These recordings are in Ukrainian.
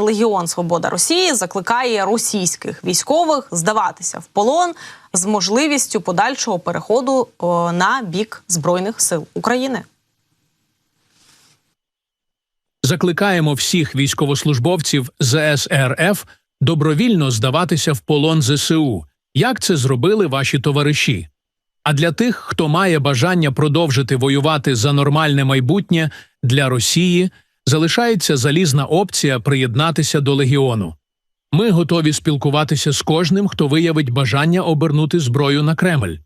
Легіон Свобода Росії закликає російських військових здаватися в полон з можливістю подальшого переходу на бік збройних сил України. Закликаємо всіх військовослужбовців ЗСРФ добровільно здаватися в полон ЗСУ, як це зробили ваші товариші. А для тих, хто має бажання продовжити воювати за нормальне майбутнє для Росії, залишається залізна опція приєднатися до легіону. Ми готові спілкуватися з кожним, хто виявить бажання обернути зброю на Кремль.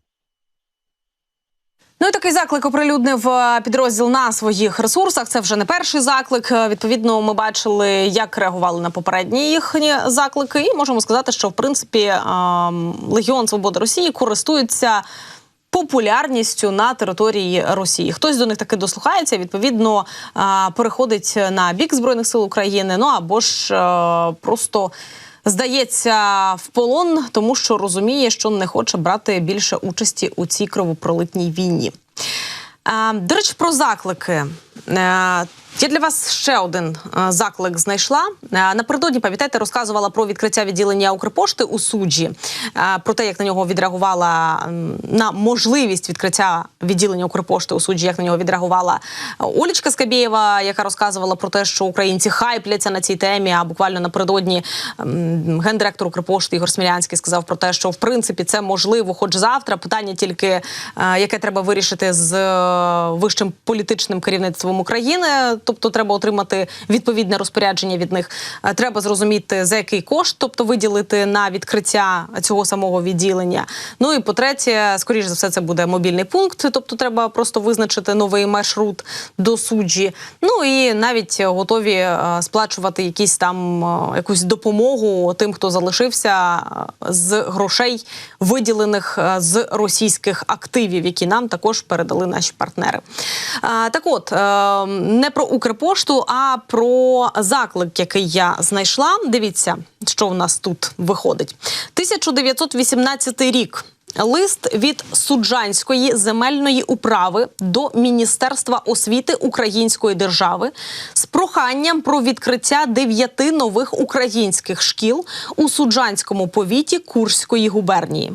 Ну і такий заклик оприлюднив е, підрозділ на своїх ресурсах. Це вже не перший заклик. Е, Відповідно, ми бачили, як реагували на попередні їхні заклики. І можемо сказати, що в принципі Легіон Свободи Росії користується. Популярністю на території Росії хтось до них таки дослухається. Відповідно, е, переходить на бік збройних сил України. Ну або ж е, просто здається в полон, тому що розуміє, що не хоче брати більше участі у цій кровопролитній війні. Е, До речі, про заклики. Я для вас ще один е, заклик знайшла. Е, Напередодні, пам'ятаєте, розказувала про відкриття відділення Укрпошти у суджі, е, про те, як на нього відреагувала на можливість відкриття відділення Укрпошти у суджі, як на нього відреагувала Олічка Скабєєва, яка розказувала про те, що українці хайпляться на цій темі. А буквально напередодні гендиректор Укрпошти Ігор Смілянський сказав про те, що в принципі це можливо, хоч завтра. Питання тільки яке треба вирішити з вищим політичним керівництвом України. Тобто, треба отримати відповідне розпорядження від них. Е, Треба зрозуміти за який кошт, тобто виділити на відкриття цього самого відділення. Ну і по-третє, скоріш за все, це буде мобільний пункт. Тобто, треба просто визначити новий маршрут до суджі. Ну і навіть готові е, сплачувати якісь там е, якусь допомогу тим, хто залишився з грошей, виділених з російських активів, які нам також передали наші партнери. Так, от е, не про Укрпошту, а про заклик, який я знайшла. Дивіться, що в нас тут виходить. 1918 рік. Лист від суджанської земельної управи до Міністерства освіти Української держави з проханням про відкриття дев'яти нових українських шкіл у суджанському повіті Курської губернії.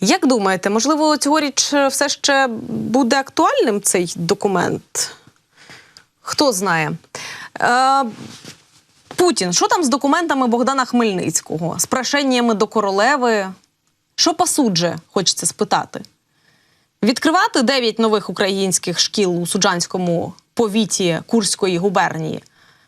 Як думаєте, можливо, цьогоріч все ще буде актуальним цей документ? Хто знає? Е, Путін, що там з документами Богдана Хмельницького, з прошеннями до королеви? Що посудже, хочеться спитати? Відкривати 9 нових українських шкіл у суджанському повіті Курської губернії,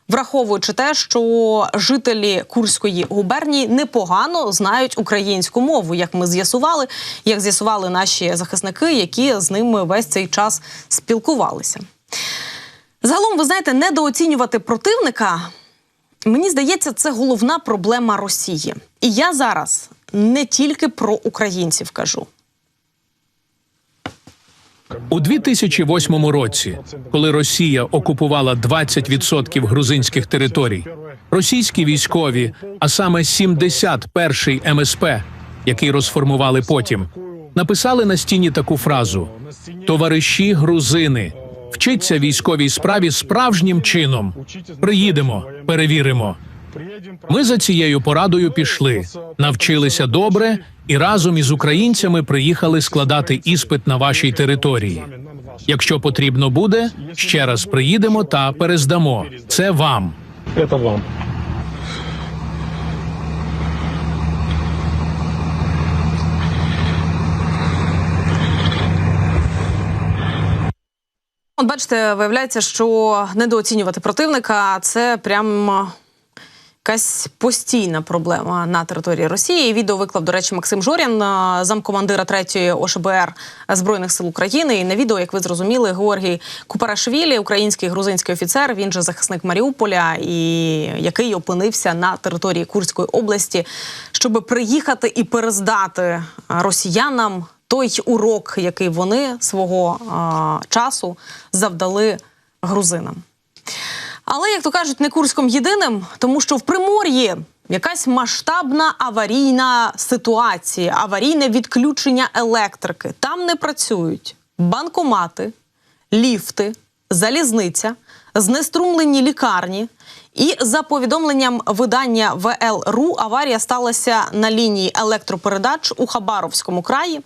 враховуючи те, що жителі Курської губернії непогано знають українську мову, як ми з'ясували, як з'ясували наші захисники, які з ними весь цей час спілкувалися. Загалом, ви знаєте, недооцінювати противника, мені здається, це головна проблема Росії. І я зараз не тільки про українців кажу. У 2008 році, коли Росія окупувала 20% грузинських територій, російські військові, а саме 71-й МСП, який розформували потім, написали на стіні таку фразу: Товариші грузини, вчиться військовій справі справжнім чином. Приїдемо, перевіримо. Ми за цією порадою пішли, навчилися добре і разом із українцями приїхали складати іспит на вашій території. Якщо потрібно буде, ще раз приїдемо та перездамо. Це вам. Це вам. От бачите, виявляється, що недооцінювати противника це прям якась постійна проблема на території Росії. Відео виклав, до речі, Максим Жорін, е, замкомандира 3-ї ОШБР Збройних сил України. І на відео, як ви зрозуміли, Георгій Купарашвілі, український грузинський офіцер, він же захисник Маріуполя, і який опинився на території Курської області, щоб приїхати і перездати росіянам той урок, який вони свого е, часу завдали грузинам. Але, як то кажуть, не Курськом єдиним, тому що в Примор'ї якась масштабна аварійна ситуація, аварійне відключення електрики. Там не працюють банкомати, ліфти, залізниця. Знеструмлені лікарні. І за повідомленням видання ВЛРУ, аварія сталася на лінії електропередач у Хабаровському краї.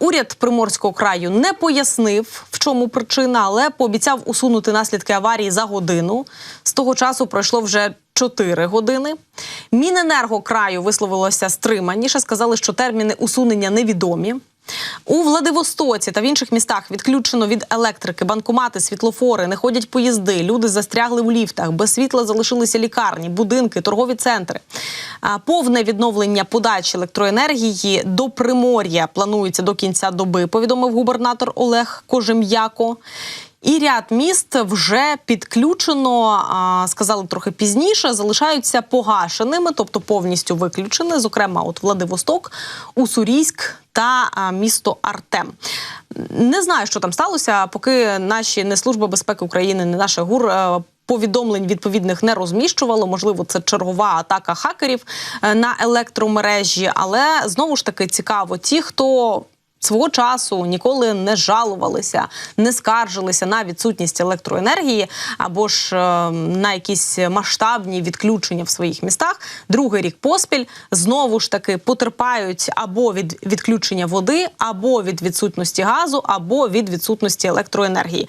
Уряд Приморського краю не пояснив, в чому причина, але пообіцяв усунути наслідки аварії за годину. З того часу пройшло вже 4 години. Міненерго краю висловилося стриманіше, сказали, що терміни усунення невідомі. У Владивостоці та в інших містах відключено від електрики, банкомати, світлофори, не ходять поїзди. Люди застрягли в ліфтах. Без світла залишилися лікарні, будинки, торгові центри. Повне відновлення подачі електроенергії до Примор'я планується до кінця доби. Повідомив губернатор Олег Кожем'яко. І ряд міст вже підключено, сказали трохи пізніше, залишаються погашеними, тобто повністю виключені. Зокрема, от Владивосток, Уссурійськ та місто Артем. Не знаю, що там сталося, поки наші не служба безпеки України, не наше ГУР. е, Повідомлень відповідних не розміщувало. Можливо, це чергова атака хакерів е, на електромережі. Але знову ж таки цікаво, ті, хто свого часу ніколи не жалувалися, не скаржилися на відсутність електроенергії або ж е, на якісь масштабні відключення в своїх містах. Другий рік поспіль знову ж таки потерпають або від відключення води, або від відсутності газу, або від відсутності електроенергії.